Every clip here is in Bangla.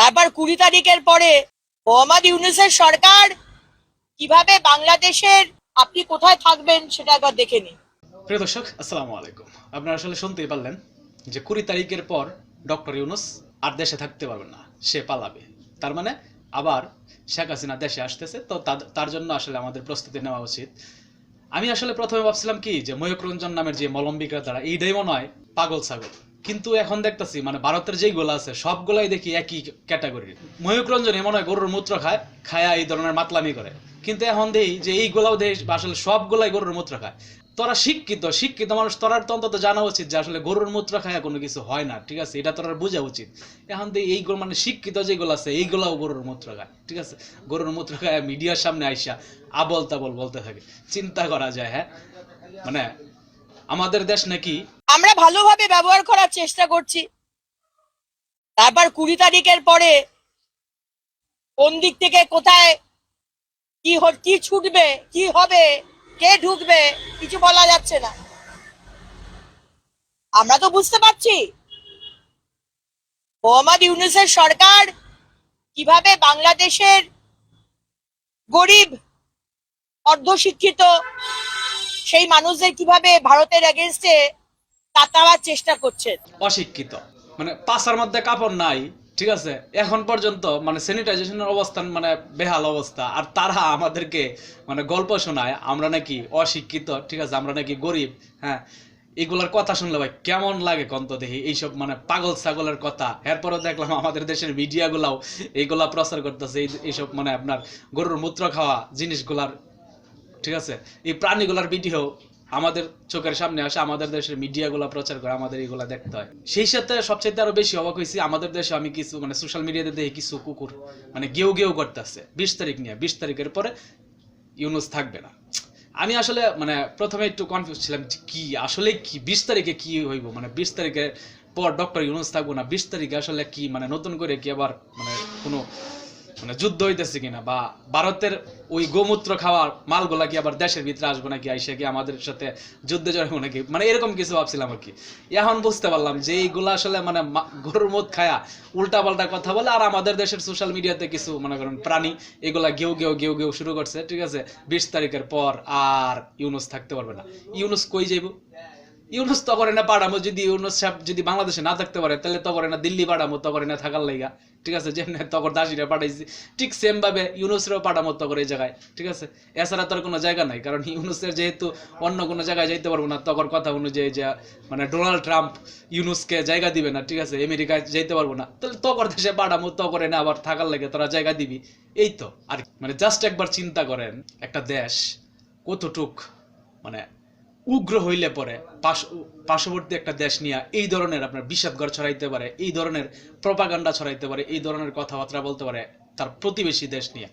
তারপর কুড়ি তারিখের পরে মোহাম্মদ ইউনুসের সরকার কীভাবে বাংলাদেশের আপনি কোথায় থাকবেন সেটা একবার দেখে নিন। প্রিয় দর্শক, আসসালামু আলাইকুম। আপনারা আসলে শুনতেই পারলেন যে কুড়ি তারিখের পর ডক্টর ইউনুস আর দেশে থাকতে পারবে না, সে পালাবে। তার মানে আবার শেখ হাসিনা দেশে আসতেছে, তো তার জন্য আসলে আমাদের প্রস্তুতি নেওয়া উচিত। আমি আসলে প্রথমে ভাবছিলাম কি যে ময়ূক রঞ্জন নামের যে মলম্বিকা তারা এইটাই মনে হয় পাগল ছাগল। কিন্তু এখন দেখতেছি মানে ভারতের যেইগুলো আছে সবগুলাই দেখি একই ক্যাটাগরির ময়ূক রঞ্জন মনে হয়, গরুর মূত্র খায়, খায়া এই ধরনের মাতলামি করে। কিন্তু এখন দেই যে এইগুলাও দেই আসলে সবগুলাই গরুর মূত্র খায়। তোরা শিক্ষিত শিক্ষিত মানুষ তোরার তো অন্তত জানা উচিত যে আসলে গরুর মূত্র খায়া কোনো কিছু হয় না, ঠিক আছে? এটা তোরার বোঝা উচিত। এখন দিয়ে এই মানে শিক্ষিত যেগুলো আছে এইগুলাও গরুর মূত্র খায়, ঠিক আছে? গরুর মূত্র খায় মিডিয়ার সামনে আইসা আবল তাবল বলতে থাকে। চিন্তা করা যায় হ্যাঁ? মানে আমাদের দেশ নাকি আমরা ভালোভাবে ব্যবহার করার চেষ্টা করছি। তারপর কুড়ি তারিখের পরে কোন দিক থেকে কোথায় কি কি ছুটবে, কি হবে, কে ঢুকবে কিছু বলা যাচ্ছে না। আমরা তো বুঝতে পারছি। মোহাম্মদ ইউনুসের সরকার কীভাবে বাংলাদেশের গরিব, অর্ধশিক্ষিত সেই মানুষদের কীভাবে ভারতের এগেনস্টে তাতাবার চেষ্টা করছেন। অশিক্ষিত। মানে পাশার মধ্যে কাপড় নাই, ঠিক আছে? এখন পর্যন্ত মানে স্যানিটাইজেশনের অবস্থান মানে বেহাল অবস্থা। আর তারা আমাদেরকে মানে গল্প শোনায়, আমরা নাকি অশিক্ষিত, ঠিক আছে? আমরা নাকি গরিব হ্যাঁ? এগুলার কথা শুনলে ভাই কেমন লাগে কন্ত দেখি? এইসব মানে পাগল ছাগলের কথা। এরপরও দেখলাম আমাদের দেশের মিডিয়াগুলাও এইগুলা প্রচার করতেছে। এইসব মানে আপনার গরুর মূত্র খাওয়া জিনিসগুলার, ঠিক আছে? এই প্রাণীগুলার ভিডিও আমাদের চোখের সামনে আসে, আমাদের দেশের মিডিয়াগুলো প্রচার করে, আমাদের এগুলা দেখতে হয়। সেই সাথে সবচেয়ে আরও বেশি অবাক হয়েছি, আমাদের দেশে আমি কিছু মানে সোশ্যাল মিডিয়াতে দেখি কিছু কুকুর মানে গেউ গেউ করতেছে। বিশ তারিখ নিয়ে, বিশ তারিখের পরে ইউনুস থাকবে না। আমি আসলে মানে প্রথমে একটু কনফিউজ ছিলাম কি, আসলে কি, বিশ তারিখে কি হইব? মানে বিশ তারিখের পর ডক্টর ইউনুস থাকব না, বিশ তারিখে আসলে কি মানে নতুন করে কি আবার মানে কোনো মানে যুদ্ধ হইতেছে কিনা, বা ভারতের ওই গোমূত্র খাওয়ার মালগুলা কি আবার দেশের ভিতরে আসব নাকি, আইসা কি আমাদের সাথে যুদ্ধে জড়াবো নাকি? মানে এরকম কিছু ভাবছিলাম আর কি। এখন বুঝতে পারলাম যে এইগুলা আসলে মানে গরুর মদ খায়া উল্টা পাল্টা কথা বলে, আর আমাদের দেশের সোশ্যাল মিডিয়াতে কিছু, মনে করেন, প্রাণী, এগুলা গেউ গেউ গেউ গেউ শুরু করছে, ঠিক আছে? বিশ তারিখের পর আর ইউনুস থাকতে পারবে না। ইউনুস কই যাইব? ইউনুস তো করে না পাড়ামো, যদি ইউনুস সাহেব যদি বাংলাদেশে না থাকতে পারে, তাহলে তো করে না দিল্লি পাড়ামো, তো করে না থাকার লাইগা। ঠিক আছে, যেমনি তখন দাসিরা পাঠাইছি। ঠিক সেম ভাবে ইউনুসেরও পাঠামো তো করে এই জায়গায়। ঠিক আছে, এছাড়া তোর কোনো জায়গা নাই, কারণ ইউনুসের যেহেতু অন্য কোনো জায়গায় যাইতে পারব না, তখন কথা অনুযায়ী যে মানে ডোনাল্ড ট্রাম্প ইউনুসকে জায়গা দিবে না, ঠিক আছে, আমেরিকায় যাইতে পারব না, তাহলে তকর দেশে পাঠামো তো করে না আবার থাকার লাগে তোরা জায়গা দিবি। এই তো, আর মানে জাস্ট একবার চিন্তা করেন, একটা দেশ কতটুক মানে উগ্র হইলে পরে পার্শ্ববর্তী একটা দেশ নিয়ে এই ধরনের আপনার বিষাদগর ছড়াইতে পারে, এই ধরনের প্রপাগান্ডা ছড়াইতে পারে, এই ধরনের কথাবার্তা বলতে পারে তার প্রতিবেশী দেশ নিয়ে।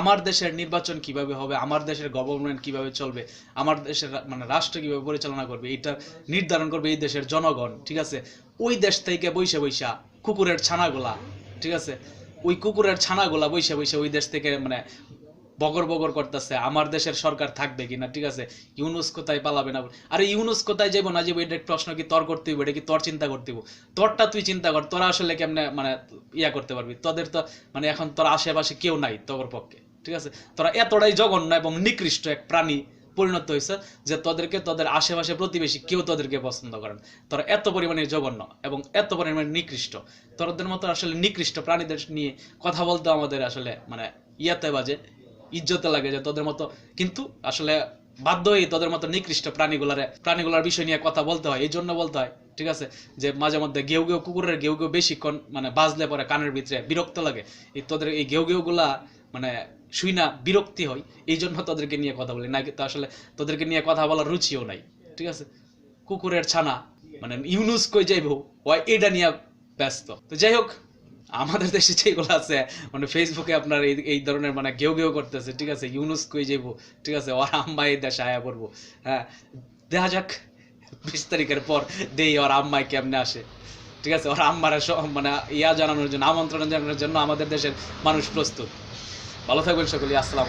আমার দেশের নির্বাচন কীভাবে হবে, আমার দেশের গভর্নমেন্ট কীভাবে চলবে, আমার দেশের মানে রাষ্ট্র কীভাবে পরিচালনা করবে, এটা নির্ধারণ করবে এই দেশের জনগণ, ঠিক আছে? ওই দেশ থেকে বৈশা বৈশা কুকুরের ছানাগুলা, ঠিক আছে? ওই কুকুরের ছানাগুলা বৈশা বৈশা ওই দেশ থেকে মানে বগর বগর করতেছে, আমার দেশের সরকার থাকবে কিনা, ঠিক আছে? ইউনুস কোথায় পালাবে না? আরে ইউনুস কোথায় যাব না যাব এটা প্রশ্ন কি তোর করতে হইব, এটা কি তোর চিন্তা করতে হইব? তোরটা তুই চিন্তা কর, তোরা আসলে কেমনে মানে ইয়া করতে পারবি? তোদের তো মানে এখন তোর আশেপাশে কেউ নাই তোর পক্ষে, ঠিক আছে? তোরা এতটাই জঘন্য এবং নিকৃষ্ট এক প্রাণী পরিণত হয়েছে যে তোদেরকে, তোদের আশেপাশে প্রতিবেশী কেউ তোদেরকে পছন্দ করেন তোরা এত পরিমাণে জঘন্য এবং এত পরিমাণে নিকৃষ্ট। তোদের মতো আসলে নিকৃষ্ট প্রাণীদের নিয়ে কথা বলতে আমাদের আসলে মানে ইয়াতে বাজে। ইজ্জতে লাগে যে তোদের মতো, কিন্তু আসলে বাধ্য হয়ে তোদের মতো নিকৃষ্ট প্রাণীগুলারে, প্রাণীগুলার বিষয় নিয়ে কথা বলতে হয় এই জন্য বলতে হয়, ঠিক আছে? যে মাঝে মধ্যে গেউ গেউ কুকুরের গেউ গেউ বেশিক্ষণ মানে বাজলে পরে কানের ভিতরে বিরক্ত লাগে। এই তোদের এই গেউ গেউ গুলা মানে শুই না, বিরক্তি হয় এই জন্য তোদেরকে নিয়ে কথা বলি। না তো আসলে তোদেরকে নিয়ে কথা বলার রুচিও নাই, ঠিক আছে? কুকুরের ছানা মানে ইউনুস কই যাইব? ওই এটা নিয়ে ব্যস্ত। তো যাই হোক আমাদের দেশে যেগুলো আছে মানে ফেসবুকে আপনার এই এই ধরনের মানে গেউ গেউ করতেছে, ঠিক আছে? ইউনুস কই ঠিক আছে? ওর আম্মা এই দেশে আয়া পড়ব। হ্যাঁ? দেখা যাক, বিশ তারিখের পর দেই ওর আম্মাই কেমনে আসে। ঠিক আছে? ওর আম্মারা মানে ইয়া জানানোর জন্য, আমন্ত্রণ জানানোর জন্য আমাদের দেশের মানুষ প্রস্তুত। ভালো থাকবেন সকলে আসসালাম